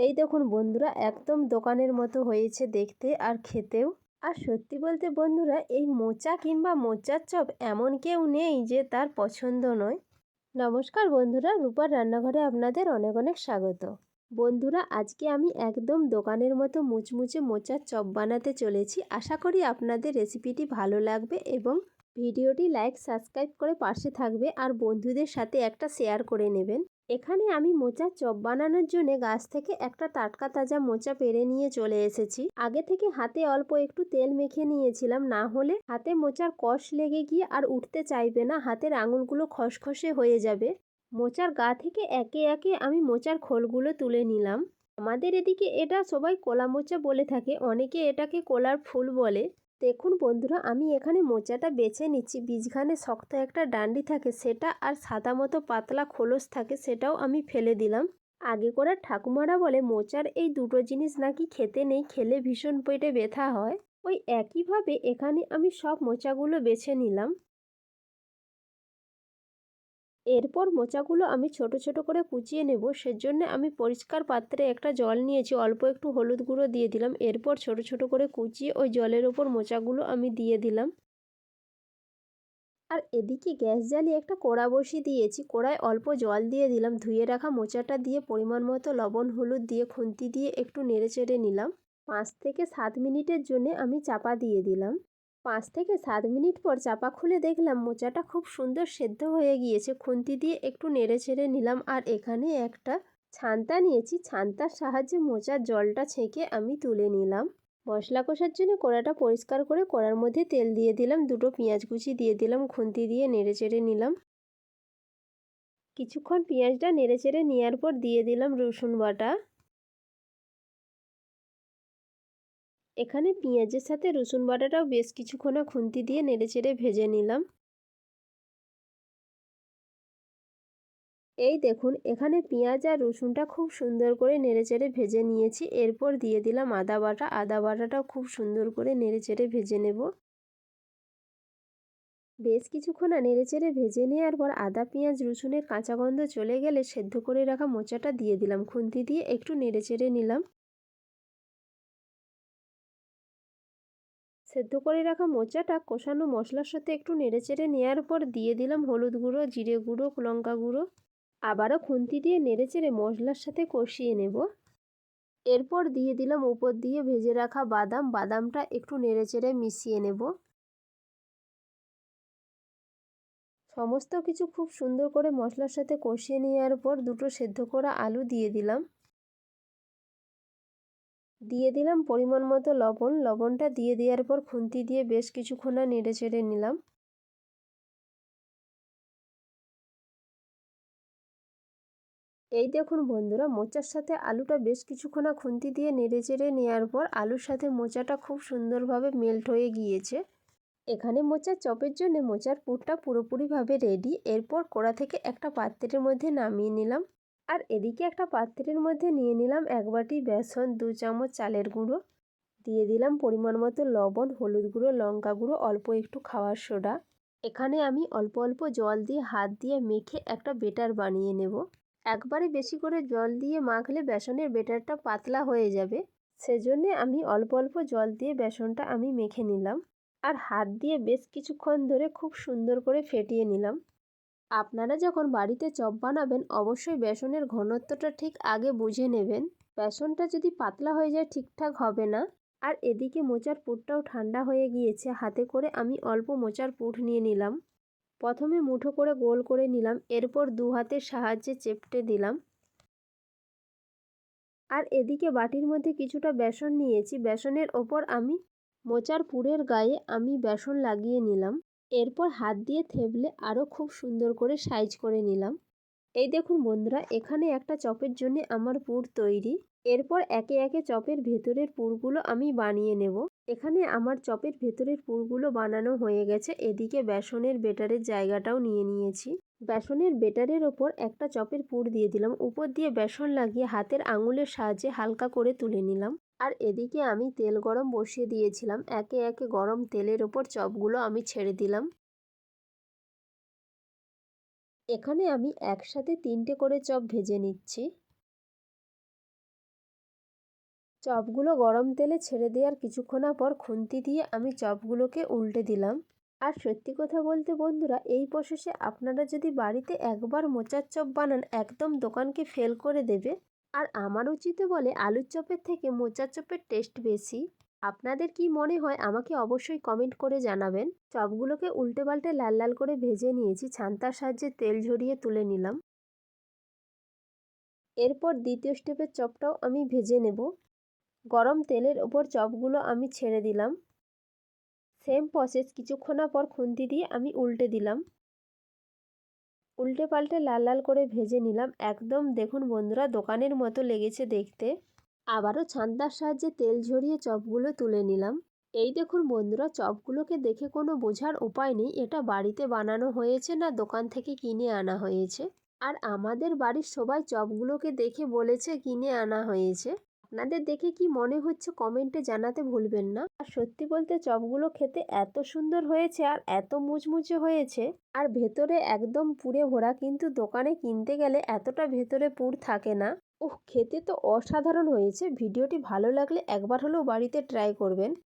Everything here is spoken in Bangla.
এই দেখুন বন্ধুরা, একদম দোকানের মতো হয়েছে দেখতে আর খেতেও। আর সত্যি বলতে বন্ধুরা, এই মোচা কিংবা মোচার চপ এমন কেউ নেই যে তার পছন্দ নয়। নমস্কার বন্ধুরা, রূপার রান্নাঘরে আপনাদের অনেক অনেক স্বাগত। বন্ধুরা, আজকে আমি একদম দোকানের মতো মুচমুচে মোচার চপ বানাতে চলেছি। আশা করি আপনাদের রেসিপিটি ভালো লাগবে এবং ভিডিওটি লাইক, সাবস্ক্রাইব করে পাশে থাকবে আর বন্ধুদের সাথে একটা শেয়ার করে নেবেন। এখানে আমি মোচার চপ বানানোর জন্য গাছ থেকে একটা টাটকা তাজা মোচা পেরে নিয়ে চলে এসেছি। আগে থেকে হাতে অল্প একটু তেল মেখে নিয়েছিলাম, না হলে হাতে মোচার কষ লেগে গিয়ে আর উঠতে চাইবে না, হাতের আঙুলগুলো খসখসে হয়ে যাবে। মোচার গা থেকে একে একে আমি মোচার খোলগুলো তুলে নিলাম। আমাদের এদিকে এটা সবাই কোলা মোচা বলে থাকে, অনেকে এটাকে কোলার ফুল বলে। দেখুন বন্ধুরা, আমি এখানে মোচাটা বেছে নিচ্ছি। বীজখানে শক্ত একটা ডান্ডি থাকে সেটা আর সাদা মতো পাতলা খোলস থাকে সেটাও আমি ফেলে দিলাম। আগে করার ঠাকুমারা বলে, মোচার এই দুটো জিনিস নাকি খেতে নেই, খেলে ভীষণ পেটে ব্যথা হয়। ওই একইভাবে এখানে আমি সব মোচাগুলো বেছে নিলাম। এরপর মোচাগুলো আমি ছোট ছোট করে কুচিয়ে নেব। সেজন্য আমি পরিষ্কার পাত্রে একটা জল নিয়েছি, অল্প একটু হলুদ গুঁড়ো দিয়ে দিলাম। এরপর ছোট ছোট করে কুচিয়ে ওই জলের ওপর মোচাগুলো আমি দিয়ে দিলাম। আর এদিকে গ্যাস জ্বালিয়ে একটা কড়া বসিয়ে দিয়েছি। কড়ায় অল্প জল দিয়ে দিলাম। ধুয়ে রাখা মোচাটা দিয়ে পরিমাণ মতো লবণ, হলুদ দিয়ে খুন্তি দিয়ে একটু নেড়ে চেড়ে নিলাম। পাঁচ থেকে সাত মিনিটের জন্য আমি চাপা দিয়ে দিলাম। পাঁচ থেকে সাত মিনিট পর চাপা খুলে দেখলাম মোচাটা খুব সুন্দর সেদ্ধ হয়ে গিয়েছে। খুন্তি দিয়ে একটু নেড়ে ছেড়ে নিলাম আর এখানে একটা ছান্তা নিয়েছি। ছান্তার সাহায্যে মোচার জলটা ছেঁকে আমি তুলে নিলাম। মশলা কষার জন্য কড়াটা পরিষ্কার করে কড়ার মধ্যে তেল দিয়ে দিলাম, দুটো পেঁয়াজ কুচি দিয়ে দিলাম, খুন্তি দিয়ে নেড়ে চেড়ে নিলাম। কিছুক্ষণ পেঁয়াজটা নেড়ে চেড়ে নেওয়ার পর দিয়ে দিলাম রসুন বাটা। এখানে পেঁয়াজের সাথে রসুন বাটাটাও বেশ কিছুক্ষণ খুন্তি দিয়ে নেড়েচেড়ে ভেজে নিলাম। এই দেখুন, এখানে পেঁয়াজ আর রসুনটা খুব সুন্দর করে নেড়েচেড়ে ভেজে নিয়েছি। এরপর দিয়ে দিলাম আদা বাটা। আদা বাটাটাও খুব সুন্দর করে নেড়েচেড়ে ভেজে নেব। বেশ কিছুক্ষণ নেড়েচেড়ে ভেজে নেওয়ার পর আদা, পেঁয়াজ, রসুনের কাঁচা গন্ধ চলে গেলে সেদ্ধ করে রাখা মোচাটা দিয়ে দিলাম। খুন্তি দিয়ে একটু নেড়েচেড়ে নিলাম। সেদ্ধ করে রাখা মোচাটা কষানো মশলার সাথে একটু নেড়েচেড়ে নেওয়ার পর দিয়ে দিলাম হলুদ গুঁড়ো, জিরে গুঁড়ো, লঙ্কা গুঁড়ো। আবারও খুন্তি দিয়ে নেড়েচেড়ে মশলার সাথে কষিয়ে নেব। এরপর দিয়ে দিলাম উপর দিয়ে ভেজে রাখা বাদাম, বাদামটা একটু নেড়েচেড়ে মিশিয়ে নেব। সমস্ত কিছু খুব সুন্দর করে মশলার সাথে কষিয়ে নেওয়ার পর দুটো সেদ্ধ করা আলু দিয়ে দিলাম। দিয়ে দিলাম পরিমাণ মতো লবণ। লবণটা দিয়ে দেওয়ার পর খুন্তি দিয়ে বেশ কিছুক্ষণ নেড়ে চেড়ে নিলাম। এই দেখুন বন্ধুরা, মোচার সাথে আলুটা বেশ কিছুক্ষণ খুন্তি দিয়ে নেড়ে চেড়ে নেওয়ার পর আলুর সাথে মোচাটা খুব সুন্দরভাবে মেল্ট হয়ে গিয়েছে। এখানে মোচার চপের জন্য মোচার পুরটা পুরোপুরিভাবে রেডি এরপর কড়া থেকে একটা পাত্রের মধ্যে নামিয়ে নিলাম। আর এদিকে একটা পাত্রের মধ্যে নিয়ে নিলাম এক বাটি বেসন, দু চামচ চালের গুঁড়ো। দিয়ে দিলাম পরিমাণ মতো লবণ, হলুদ গুঁড়ো, লঙ্কা গুঁড়ো, অল্প একটু খাওয়ার সোডা। এখানে আমি অল্প অল্প জল দিয়ে হাত দিয়ে মেখে একটা বেটার বানিয়ে নেব। একবারে বেশি করে জল দিয়ে মাখলে বেসনের বেটারটা পাতলা হয়ে যাবে। সেজন্যে আমি অল্প অল্প জল দিয়ে বেসনটা আমি মেখে নিলাম। আর হাত দিয়ে বেশ কিছুক্ষণ ধরে খুব সুন্দর করে ফেটিয়ে নিলাম। আপনারা যখন বাড়িতে চপ বানাবেন, অবশ্যই বেসনের ঘনত্বটা ঠিক আগে বুঝে নেবেন। বেসনটা যদি পাতলা হয়ে যায়, ঠিকঠাক হবে না। আর এদিকে মোচার পুরটাও ঠান্ডা হয়ে গিয়েছে। হাতে করে আমি অল্প মোচার পুর নিয়ে নিলাম। প্রথমে মুঠো করে গোল করে নিলাম। এরপর দু হাতের সাহায্যে চেপটে দিলাম। আর এদিকে বাটির মধ্যে কিছুটা বেসন নিয়েছি। বেসনের ওপর আমি মোচার পুরের গায়ে আমি বেসন লাগিয়ে নিলাম। এরপর হাত দিয়ে থেবলে আরও খুব সুন্দর করে সাইজ করে নিলাম। এই দেখুন বন্ধুরা, এখানে একটা চপের জন্য আমার পুর তৈরি। এরপর একে একে চপের ভেতরের পুরগুলো আমি বানিয়ে নেব। এখানে আমার চপের ভেতরের পুরগুলো বানানো হয়ে গেছে। এদিকে বেসনের বেটারের জায়গাটাও নিয়ে নিয়েছি। বেসনের বেটারের ওপর একটা চপের পুর দিয়ে দিলাম। উপর দিয়ে বেসন লাগিয়ে হাতের আঙুলের সাহায্যে হালকা করে তুলে নিলাম। আর এদিকে আমি তেল গরম বসিয়ে দিয়েছিলাম। একে একে গরম তেলের ওপর চপগুলো আমি ছেড়ে দিলাম। এখানে আমি একসাথে তিনটে করে চপ ভেজে নিচ্ছি। চপগুলো গরম তেলে ছেড়ে দেওয়ার কিছুক্ষণ পর খুন্তি দিয়ে আমি চপগুলোকে উল্টে দিলাম। আর সত্যি কথা বলতে বন্ধুরা, এই প্রসেসে আপনারা যদি বাড়িতে একবার মোচার চপ বানান, একদম দোকানকে ফেল করে দেবে। আর আমার উচিতে বলে আলুর চপের থেকে মোচার চপের টেস্ট বেশি। আপনাদের কি মনে হয় আমাকে অবশ্যই কমেন্ট করে জানাবেন। চপগুলোকে উল্টে পাল্টে লাল লাল করে ভেজে নিয়েছি, ছান্তার সাহায্যে তেল ঝরিয়ে তুলে নিলাম। এরপর দ্বিতীয় স্টেপের চপটাও আমি ভেজে নেব। গরম তেলের ওপর চপগুলো আমি ছেড়ে দিলাম। সেম প্রসেস কিছুক্ষণ পর খুন্তি দিয়ে আমি উল্টে দিলাম। উল্টে পাল্টে লাল লাল করে ভেজে নিলাম। একদম, দেখুন বন্ধুরা, দোকানের মতো লেগেছে দেখতে। আবারও ছান্দার সাহায্যে তেল ঝরিয়ে চপগুলো তুলে নিলাম। এই দেখুন বন্ধুরা, চপগুলোকে দেখে কোনো বোঝার উপায় নেই। এটা বাড়িতে বানানো হয়েছে না, দোকান থেকে কিনে আনা হয়েছে। আর আমাদের বাড়ির সবাই চপগুলোকে দেখে বলেছে কিনে আনা হয়েছে। আপনাদের দেখে কি মনে হচ্ছে কমেন্টে জানাতে ভুলবেন না? আর সত্যি বলতে চপগুলো খেতে এত সুন্দর হয়েছে আর এত মুচমুচে হয়েছে। আর ভেতরে একদম পুড়ে ভরা কিন্তু দোকানে কিনতে গেলে এতটা ভেতরে পুর থাকে না। ওহ, খেতে তো অসাধারণ হয়েছে। ভিডিওটি ভালো লাগলে একবার হলেও বাড়িতে ট্রাই করবেন।